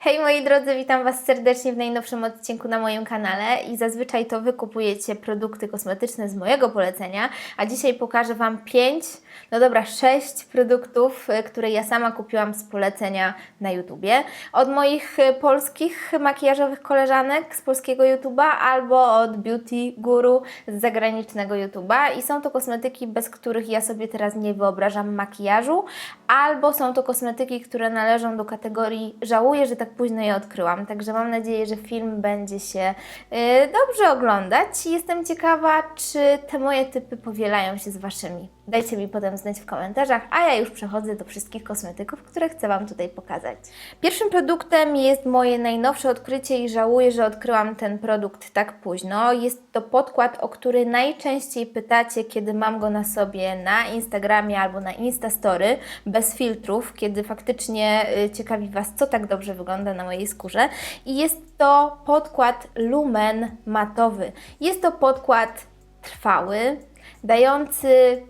Hej moi drodzy, witam Was serdecznie w najnowszym odcinku na moim kanale i zazwyczaj to Wy kupujecie produkty kosmetyczne z mojego polecenia, a dzisiaj pokażę Wam 5, no dobra, 6 produktów, y, które ja sama kupiłam z polecenia na YouTubie. Od moich y, polskich makijażowych koleżanek z polskiego YouTuba albo od beauty guru z zagranicznego YouTuba i są to kosmetyki, bez których ja sobie teraz nie wyobrażam makijażu, albo są to kosmetyki, które należą do kategorii żałuję, że tak późno je odkryłam. Także mam nadzieję, że film będzie się y, dobrze oglądać. Jestem ciekawa, czy te moje typy powielają się z Waszymi. Dajcie mi potem znać w komentarzach, a ja już przechodzę do wszystkich kosmetyków, które chcę Wam tutaj pokazać. Pierwszym produktem jest moje najnowsze odkrycie i żałuję, że odkryłam ten produkt tak późno. Jest to podkład, o który najczęściej pytacie, kiedy mam go na sobie na Instagramie albo na Instastory, bez filtrów, kiedy faktycznie y, ciekawi Was, co tak dobrze wygląda na mojej skórze. I jest to podkład Lumen matowy. Jest to podkład trwały, dający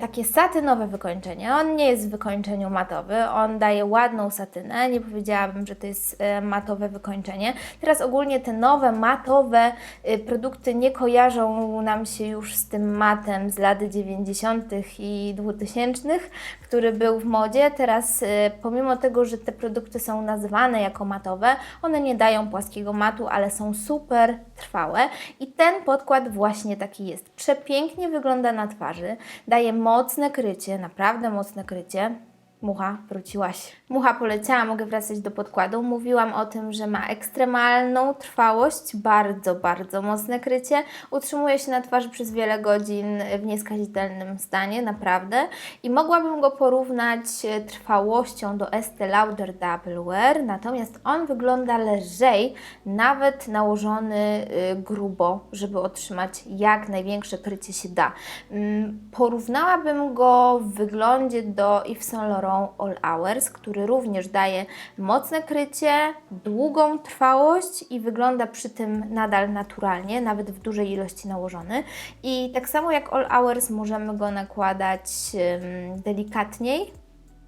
takie satynowe wykończenie. On nie jest w wykończeniu matowy, on daje ładną satynę. Nie powiedziałabym, że to jest y, matowe wykończenie. Teraz ogólnie te nowe matowe y, produkty nie kojarzą nam się już z tym matem z lat 90. i 2000, który był w modzie. Teraz y, pomimo tego, że te produkty są nazywane jako matowe, one nie dają płaskiego matu, ale są super trwałe i ten podkład właśnie taki jest. Przepięknie wygląda na twarzy, daje mocne krycie, naprawdę mocne krycie. Mucha, wróciłaś. Mucha poleciała, mogę wracać do podkładu. Mówiłam o tym, że ma ekstremalną trwałość, bardzo, bardzo mocne krycie. Utrzymuje się na twarzy przez wiele godzin w nieskazitelnym stanie, naprawdę. I mogłabym go porównać e, trwałością do Estee Lauder Double Wear, natomiast on wygląda lżej, nawet nałożony y, grubo, żeby otrzymać jak największe krycie się da. Mm, Porównałabym go w wyglądzie do Yves Saint Laurent All Hours, który również daje mocne krycie, długą trwałość i wygląda przy tym nadal naturalnie, nawet w dużej ilości nałożony. I tak samo jak All Hours możemy go nakładać delikatniej,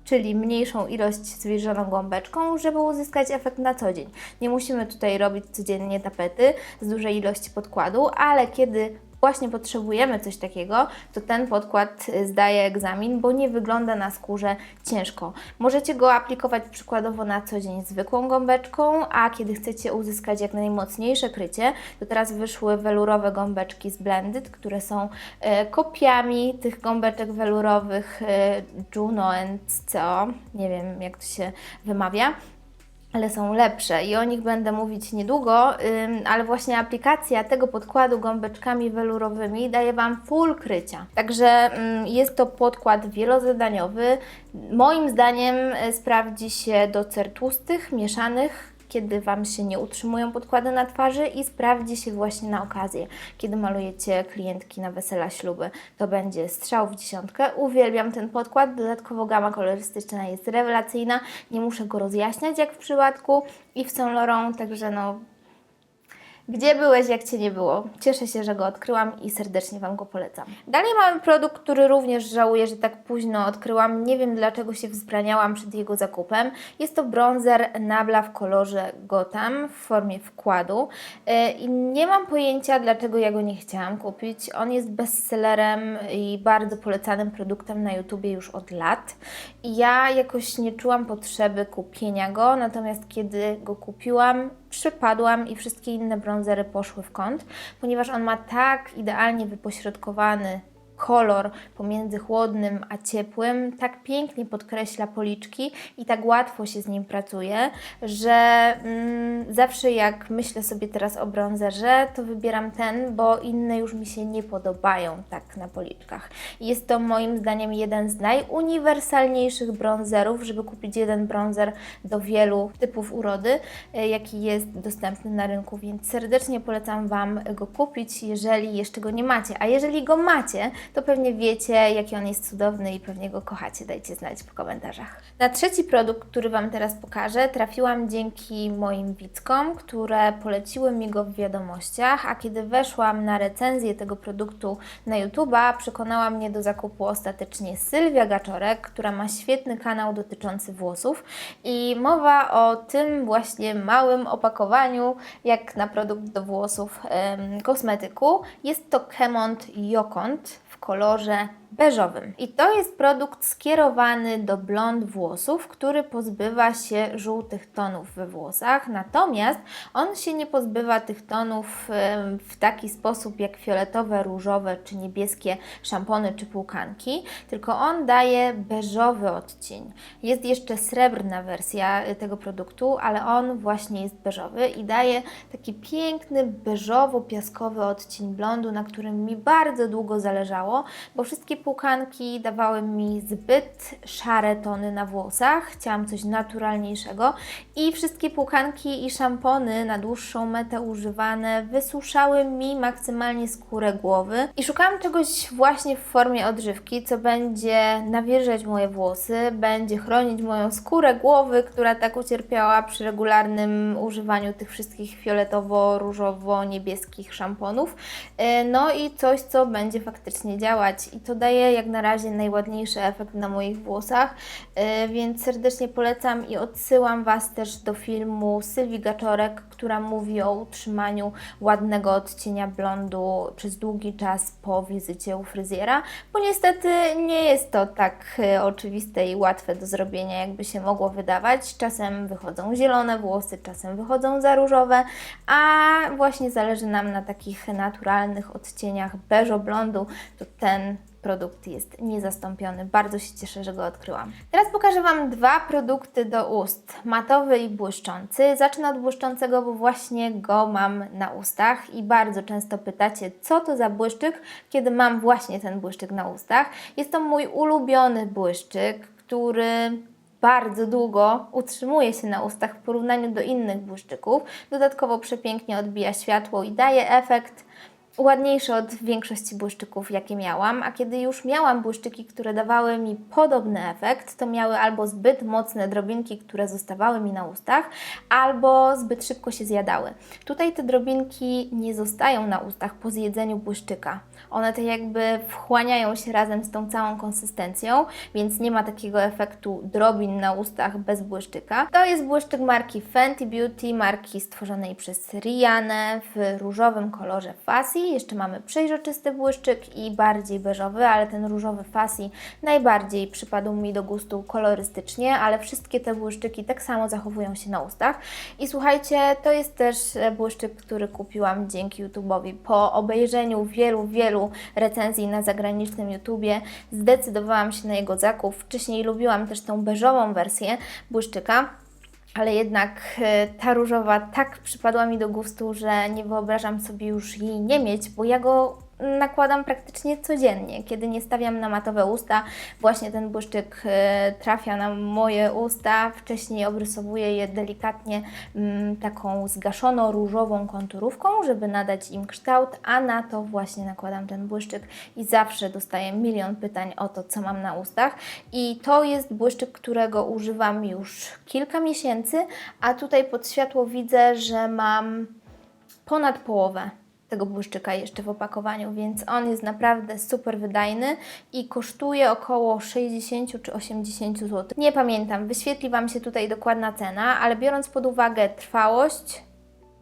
czyli mniejszą ilość zwilżoną gąbeczką, żeby uzyskać efekt na co dzień. Nie musimy tutaj robić codziennie tapety z dużej ilości podkładu, ale kiedy właśnie potrzebujemy coś takiego, to ten podkład y, zdaje egzamin, bo nie wygląda na skórze ciężko. Możecie go aplikować przykładowo na co dzień zwykłą gąbeczką, a kiedy chcecie uzyskać jak najmocniejsze krycie, to teraz wyszły welurowe gąbeczki z Blended, które są e, kopiami tych gąbeczek welurowych e, Juno and CO. Nie wiem jak to się wymawia ale są lepsze i o nich będę mówić niedługo, ale właśnie aplikacja tego podkładu gąbeczkami welurowymi daje Wam full krycia. Także jest to podkład wielozadaniowy. Moim zdaniem y, sprawdzi się do cer tłustych, mieszanych, kiedy Wam się nie utrzymują podkłady na twarzy i sprawdzi się właśnie na okazję, kiedy malujecie klientki na wesela, śluby. To będzie strzał w dziesiątkę. Uwielbiam ten podkład, dodatkowo gama kolorystyczna jest rewelacyjna. Nie muszę go rozjaśniać jak w przypadku Yves Saint Laurent, także no gdzie byłeś, jak Cię nie było? Cieszę się, że go odkryłam i serdecznie Wam go polecam. Dalej mamy produkt, który również żałuję, że tak późno odkryłam. Nie wiem, dlaczego się wzbraniałam przed jego zakupem. Jest to bronzer Nabla w kolorze Gotham w formie wkładu. Yy, I nie mam pojęcia, dlaczego ja go nie chciałam kupić. On jest bestsellerem i bardzo polecanym produktem na YouTubie już od lat. I ja jakoś nie czułam potrzeby kupienia go, natomiast kiedy go kupiłam, przypadłam i wszystkie inne bronzery poszły w kąt, ponieważ on ma tak idealnie wypośrodkowany kolor pomiędzy chłodnym a ciepłym, tak pięknie podkreśla policzki i tak łatwo się z nim pracuje, że mm, zawsze jak myślę sobie teraz o bronzerze, to wybieram ten, bo inne już mi się nie podobają tak na policzkach. Jest to moim zdaniem jeden z najuniwersalniejszych bronzerów, żeby kupić jeden bronzer do wielu typów urody, e, jaki jest dostępny na rynku, więc serdecznie polecam Wam go kupić, jeżeli jeszcze go nie macie. A jeżeli go macie, to pewnie wiecie, jaki on jest cudowny i pewnie go kochacie. Dajcie znać w komentarzach. Na trzeci produkt, który Wam teraz pokażę, trafiłam dzięki moim widzkom, które poleciły mi go w wiadomościach, a kiedy weszłam na recenzję tego produktu na YouTube'a, przekonała mnie do zakupu ostatecznie Sylwia Gaczorek, która ma świetny kanał dotyczący włosów i mowa o tym właśnie małym opakowaniu, jak na produkt do włosów kosmetyku. Jest to Kemont Jokont w kolorze beżowym. I to jest produkt skierowany do blond włosów, który pozbywa się żółtych tonów we włosach, natomiast on się nie pozbywa tych tonów w taki sposób jak fioletowe, różowe czy niebieskie szampony czy płukanki, tylko on daje beżowy odcień. Jest jeszcze srebrna wersja y, tego produktu, ale on właśnie jest beżowy i daje taki piękny beżowo-piaskowy odcień blondu, na którym mi bardzo długo zależało, bo wszystkie płukanki dawały mi zbyt szare tony na włosach. Chciałam coś naturalniejszego i wszystkie płukanki i szampony na dłuższą metę używane wysuszały mi maksymalnie skórę głowy i szukałam czegoś właśnie w formie odżywki, co będzie nawilżać moje włosy, będzie chronić moją skórę głowy, która tak ucierpiała przy regularnym używaniu tych wszystkich fioletowo-różowo-niebieskich szamponów. E, No i coś, co będzie faktycznie działać i to daje jak na razie najładniejszy efekt na moich włosach, e, więc serdecznie polecam i odsyłam Was też do filmu Sylwii Gaczorek, która mówi o utrzymaniu ładnego odcienia blondu przez długi czas po wizycie u fryzjera, bo niestety nie jest to tak e, oczywiste i łatwe do zrobienia, jakby się mogło wydawać. Czasem wychodzą zielone włosy, czasem wychodzą za różowe, a właśnie zależy nam na takich naturalnych odcieniach beżo-blondu, to ten produkt jest niezastąpiony. Bardzo się cieszę, że go odkryłam. Teraz pokażę Wam dwa produkty do ust, matowy i błyszczący. Zacznę od błyszczącego, bo właśnie go mam na ustach i bardzo często pytacie, co to za błyszczyk, kiedy mam właśnie ten błyszczyk na ustach. Jest to mój ulubiony błyszczyk, który bardzo długo utrzymuje się na ustach w porównaniu do innych błyszczyków. Dodatkowo przepięknie odbija światło i daje efekt ładniejszy od większości błyszczyków, jakie miałam, a kiedy już miałam błyszczyki, które dawały mi podobny efekt, to miały albo zbyt mocne drobinki, które zostawały mi na ustach, albo zbyt szybko się zjadały. Tutaj te drobinki nie zostają na ustach po zjedzeniu błyszczyka. One tak jakby wchłaniają się razem z tą całą konsystencją, więc nie ma takiego efektu drobin na ustach bez błyszczyka. To jest błyszczyk marki Fenty Beauty, marki stworzonej przez Rihanna w różowym kolorze Jeszcze mamy przejrzysty błyszczyk i bardziej beżowy, ale ten różowy Fassi najbardziej przypadł mi do gustu kolorystycznie, ale wszystkie te błyszczyki tak samo zachowują się na ustach. I słuchajcie, to jest też e, błyszczyk, który kupiłam dzięki YouTube'owi. Po obejrzeniu wielu, wielu recenzji na zagranicznym YouTubie zdecydowałam się na jego zakup. Wcześniej lubiłam też tą beżową wersję błyszczyka. Ale jednak e, ta różowa tak przypadła mi do gustu, że nie wyobrażam sobie już jej nie mieć, bo ja go nakładam praktycznie codziennie. Kiedy nie stawiam na matowe usta, właśnie ten błyszczyk e, trafia na moje usta. Wcześniej obrysowuję je delikatnie mm, taką zgaszono różową konturówką, żeby nadać im kształt, a na to właśnie nakładam ten błyszczyk i zawsze dostaję milion pytań o to, co mam na ustach. I to jest błyszczyk, którego używam już kilka miesięcy, a tutaj pod światło widzę, że mam ponad połowę tego błyszczyka jeszcze w opakowaniu, więc on jest naprawdę super wydajny i kosztuje około 60 czy 80 zł. Nie pamiętam, wyświetli Wam się tutaj dokładna cena, ale biorąc pod uwagę trwałość,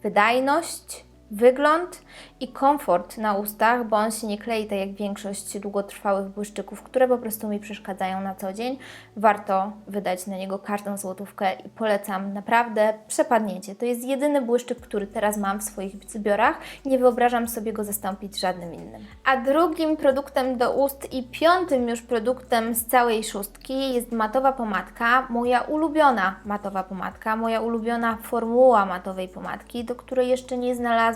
wydajność, wygląd i komfort na ustach, bo on się nie klei tak jak większość długotrwałych błyszczyków, które po prostu mi przeszkadzają na co dzień. Warto wydać na niego każdą złotówkę i polecam naprawdę przepadniecie. To jest jedyny błyszczyk, który teraz mam w swoich zbiorach. Nie wyobrażam sobie go zastąpić żadnym innym. A drugim produktem do ust i piątym już produktem z całej szóstki jest matowa pomadka. Moja ulubiona matowa pomadka, moja ulubiona formuła matowej pomadki, do której jeszcze nie znalazłam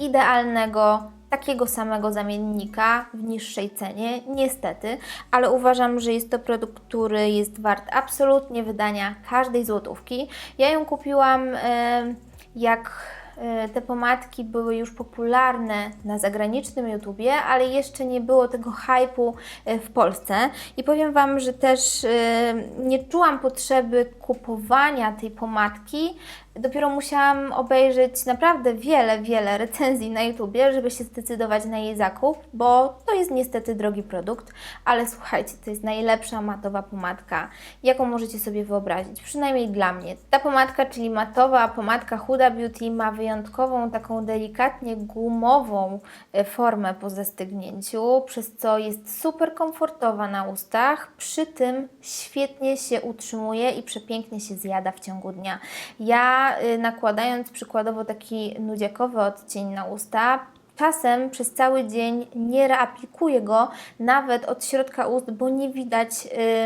idealnego takiego samego zamiennika w niższej cenie, niestety, ale uważam, że jest to produkt, który jest wart absolutnie wydania każdej złotówki. Ja ją kupiłam e, jak te pomadki były już popularne na zagranicznym YouTubie, ale jeszcze nie było tego hypu y, w Polsce. I powiem Wam, że też y, nie czułam potrzeby kupowania tej pomadki. Dopiero musiałam obejrzeć naprawdę wiele, wiele recenzji na YouTubie, żeby się zdecydować na jej zakup, bo to jest niestety drogi produkt, ale słuchajcie, to jest najlepsza matowa pomadka, jaką możecie sobie wyobrazić, przynajmniej dla mnie. Ta pomadka, czyli matowa pomadka Huda Beauty ma wyjątkową, taką delikatnie gumową e, formę po zastygnięciu, przez co jest super komfortowa na ustach, przy tym świetnie się utrzymuje i przepięknie się zjada w ciągu dnia. Ja y, nakładając przykładowo taki nudziakowy odcień na usta, czasem przez cały dzień nie reaplikuję go nawet od środka ust, bo nie widać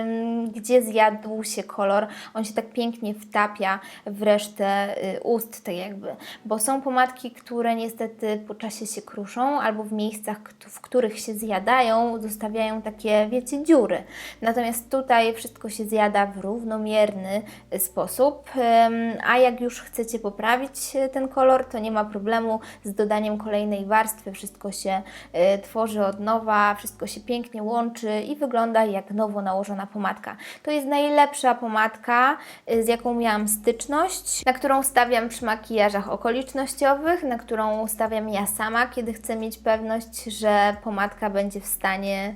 ym, gdzie zjadł się kolor. On się tak pięknie wtapia w resztę y, ust, tak jakby. Bo są pomadki, które niestety po czasie się kruszą albo w miejscach, w których się zjadają, zostawiają takie, wiecie, dziury. Natomiast tutaj wszystko się zjada w równomierny y, sposób. Ym, A jak już chcecie poprawić y, ten kolor, to nie ma problemu z dodaniem kolejnej warstwy. Wszystko się y, tworzy od nowa, wszystko się pięknie łączy i wygląda jak nowo nałożona pomadka. To jest najlepsza pomadka, y, z jaką miałam styczność, na którą stawiam przy makijażach okolicznościowych, na którą stawiam ja sama, kiedy chcę mieć pewność, że pomadka będzie w stanie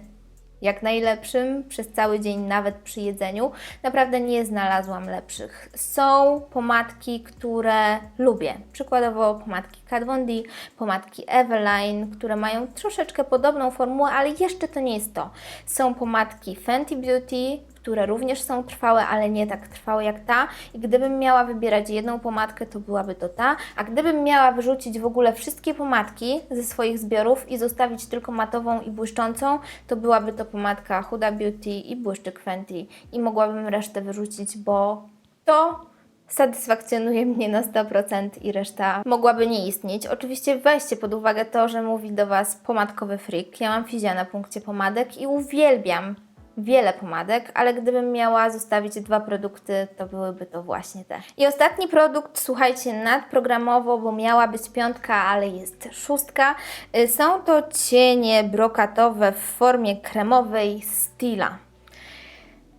jak najlepszym przez cały dzień, nawet przy jedzeniu. Naprawdę nie znalazłam lepszych. Są pomadki, które lubię. Przykładowo pomadki Kat Von D, pomadki Eveline, które mają troszeczkę podobną formułę, ale jeszcze to nie jest to. Są pomadki Fenty Beauty, które również są trwałe, ale nie tak trwałe jak ta. I gdybym miała wybierać jedną pomadkę, to byłaby to ta. A gdybym miała wyrzucić w ogóle wszystkie pomadki ze swoich zbiorów i zostawić tylko matową i błyszczącą, to byłaby to pomadka Huda Beauty i błyszczyk Fenty. I mogłabym resztę wyrzucić, bo to satysfakcjonuje mnie na 100% i reszta mogłaby nie istnieć. Oczywiście weźcie pod uwagę to, że mówi do Was pomadkowy freak. Ja mam fizja na punkcie pomadek i uwielbiam wiele pomadek, ale gdybym miała zostawić dwa produkty, to byłyby to właśnie te. I ostatni produkt, słuchajcie, nadprogramowo, bo miała być piątka, ale jest szóstka. Y, Są to cienie brokatowe w formie kremowej Stila.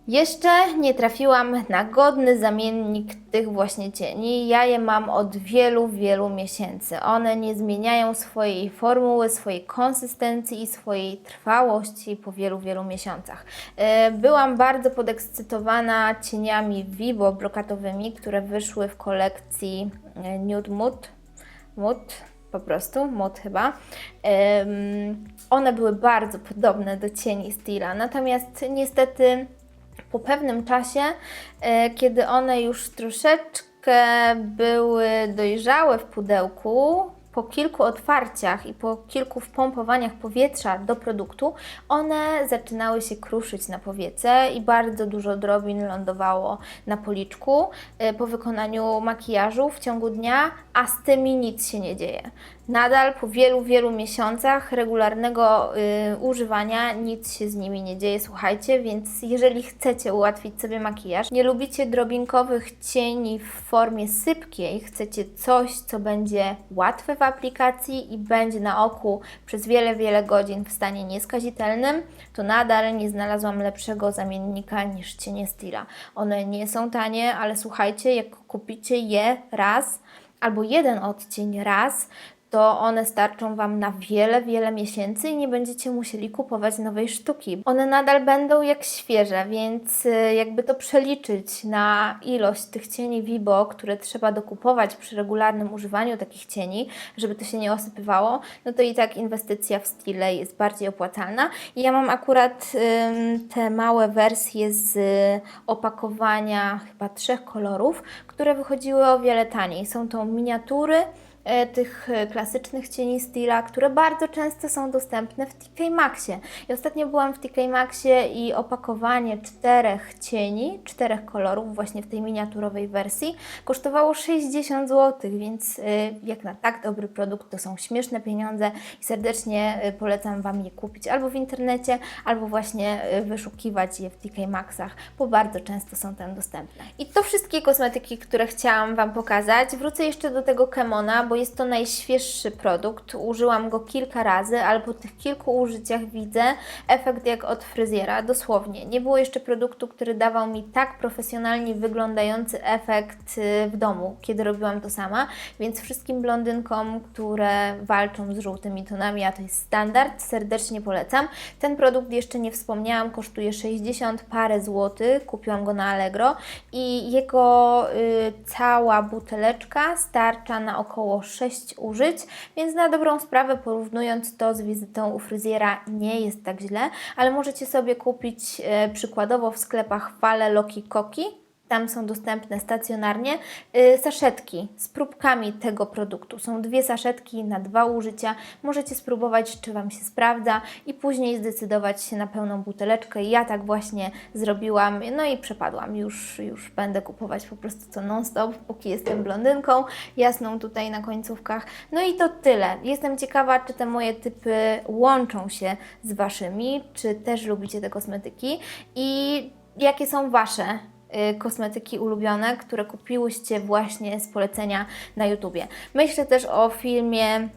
Jeszcze nie trafiłam na godny zamiennik tych właśnie cieni. Ja je mam od wielu, wielu miesięcy. One nie zmieniają swojej formuły, swojej konsystencji i swojej trwałości po wielu, wielu miesiącach. E, Byłam bardzo podekscytowana cieniami Vivo brokatowymi, które wyszły w kolekcji e, Nude Mood. Mood po prostu, mod chyba. Em, one były bardzo podobne do cieni Stila, natomiast niestety po pewnym czasie, e, kiedy one już troszeczkę były dojrzałe w pudełku, po kilku otwarciach i po kilku wpompowaniach powietrza do produktu, one zaczynały się kruszyć na powiece i bardzo dużo drobin lądowało na policzku e, po wykonaniu makijażu w ciągu dnia, a z tymi nic się nie dzieje. Nadal po wielu, wielu miesiącach regularnego y, używania nic się z nimi nie dzieje, słuchajcie, więc jeżeli chcecie ułatwić sobie makijaż, nie lubicie drobinkowych cieni w formie sypkiej, chcecie coś, co będzie łatwe w aplikacji i będzie na oku przez wiele, wiele godzin w stanie nieskazitelnym, to nadal nie znalazłam lepszego zamiennika niż cienie Stila. One nie są tanie, ale słuchajcie, jak kupicie je raz, albo jeden odcień raz, to one starczą Wam na wiele, wiele miesięcy i nie będziecie musieli kupować nowej sztuki. One nadal będą jak świeże, więc y, jakby to przeliczyć na ilość tych cieni Vibo, które trzeba dokupować przy regularnym używaniu takich cieni, żeby to się nie osypywało, no to i tak inwestycja w stile jest bardziej opłacalna. Ja mam akurat ym, te małe wersje z opakowania chyba trzech kolorów, które wychodziły o wiele taniej. Są to miniatury, tych e, klasycznych cieni Stila, które bardzo często są dostępne w TK Maxie. I ostatnio byłam w TK Maxie i opakowanie czterech cieni, czterech kolorów właśnie w tej miniaturowej wersji kosztowało 60 zł, więc e, jak na tak dobry produkt to są śmieszne pieniądze i serdecznie e, polecam Wam je kupić albo w internecie, albo właśnie e, wyszukiwać je w TK Maxach, bo bardzo często są tam dostępne. I to wszystkie kosmetyki, które chciałam Wam pokazać. Wrócę jeszcze do tego Kemona, bo jest to najświeższy produkt. Użyłam go kilka razy, ale po tych kilku użyciach widzę efekt jak od fryzjera, dosłownie. Nie było jeszcze produktu, który dawał mi tak profesjonalnie wyglądający efekt y, w domu, kiedy robiłam to sama, więc wszystkim blondynkom, które walczą z żółtymi tonami, a to jest standard, serdecznie polecam. Ten produkt jeszcze nie wspomniałam, kosztuje 60 parę złotych, kupiłam go na Allegro i jego y, cała buteleczka starcza na około 6 użyć, więc na dobrą sprawę porównując to z wizytą u fryzjera nie jest tak źle, ale możecie sobie kupić e, przykładowo w sklepach Fale Loki Koki, tam są dostępne stacjonarnie y, saszetki z próbkami tego produktu. Są dwie saszetki na dwa użycia. Możecie spróbować, czy Wam się sprawdza i później zdecydować się na pełną buteleczkę. Ja tak właśnie zrobiłam, no i przepadłam. Już, już będę kupować po prostu to non-stop, póki jestem blondynką, jasną tutaj na końcówkach. No i to tyle. Jestem ciekawa, czy te moje typy łączą się z Waszymi, czy też lubicie te kosmetyki i jakie są Wasze kosmetyki ulubione, które kupiłyście właśnie z polecenia na YouTubie. Myślę też o filmie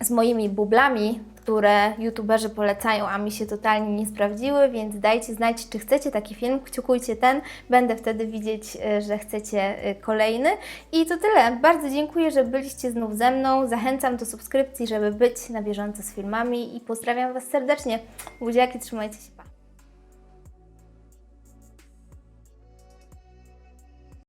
z moimi bublami, które youtuberzy polecają, a mi się totalnie nie sprawdziły, więc dajcie znać, czy chcecie taki film, kciukujcie ten, będę wtedy widzieć, y, że chcecie y, kolejny. I to tyle. Bardzo dziękuję, że byliście znów ze mną. Zachęcam do subskrypcji, żeby być na bieżąco z filmami i pozdrawiam Was serdecznie. Buziaki, trzymajcie się.